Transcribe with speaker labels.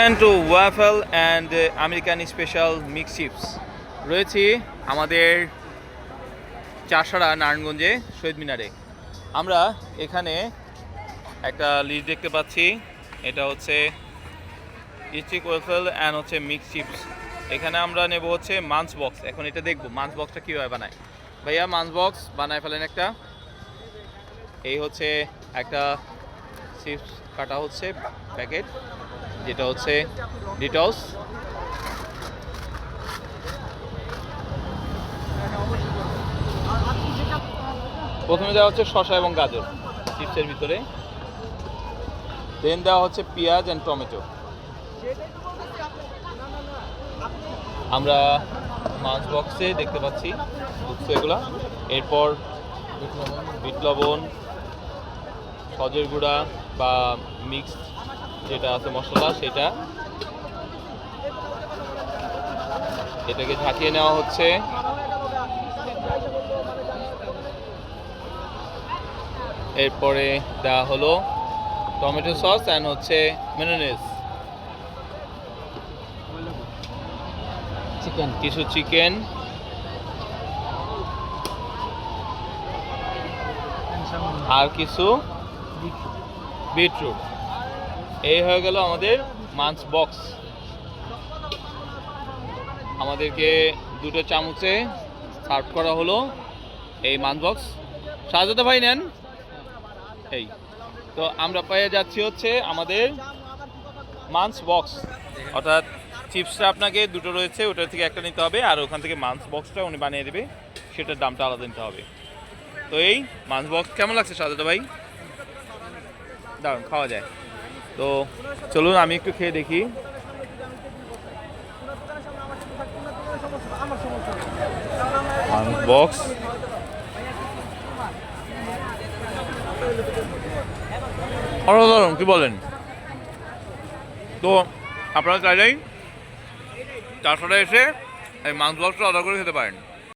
Speaker 1: And waffle and American special mix chips রয়েছি আমাদের চাষাড়া নারায়ণগঞ্জে শহীদ মিনারে। আমরা এখানে একটা লিস্ট দেখতে পাচ্ছি। এটা হচ্ছে স্টিক ওয়েফেল অ্যান্ড হচ্ছে মিক্স চিপস এখানে আমরা নেব হচ্ছে মাঞ্চ বক্স। এখন এটা দেখব, মাঞ্চ বক্সটা কীভাবে বানায়। ভাইয়া, মাঞ্চ বক্স বানায় ফেলেন একটা। এই হচ্ছে একটা চিপস কাটা হচ্ছে প্যাকেট যেটা হচ্ছে ডিটলস প্রথমে দেওয়া হচ্ছে শসা এবং গাজর চিপসের ভিতরে। দেন দেওয়া হচ্ছে পেঁয়াজ অ্যান্ড টমেটো। আমরা মাছ বক্সে দেখতে পাচ্ছি ঢুকছে এগুলা। এরপর বিট লবণ, সজের গুঁড়া বা মিক্স যেটা আছে মশলা সেটা এটাকে ঝাঁকিয়ে নেওয়া হচ্ছে। এরপরে দেওয়া হলো টমেটো সস অ্যান্ড হচ্ছে মেনোনেস
Speaker 2: চিকেন
Speaker 1: কিছু চিকেন আর কিছু বিটরুট এই হয়ে গেল আমাদের মাছ বক্স। আমাদেরকে দুটো চামচে সার্ভ করা হলো এই মাছ বক্স। সাজাতে ভাই নেন। এই। তো আমরা পেয়ে যাচ্ছি হচ্ছে আমাদের মাঞ্চ বক্স। অর্থাৎ চিপসটা আপনাকে দুটো রয়েছে ওটার থেকে একটা নিতে হবে, আর ওখান থেকে মাঞ্চ বক্সটা উনি বানিয়ে দেবে, সেটার দামটা আলাদা নিতে হবে। তো এই মাঞ্চ বক্স কেমন লাগছে সাজাতে ভাই? দারুণ, খাওয়া যায়। তো চলুন, আমি একটু খেয়ে দেখি। বক্স অসাধারণ, কি বলেন? তো আপনারা চাইলেই চারশোটা এসে এই মাংস বক্সটা অর্ডার করে খেতে পারেন।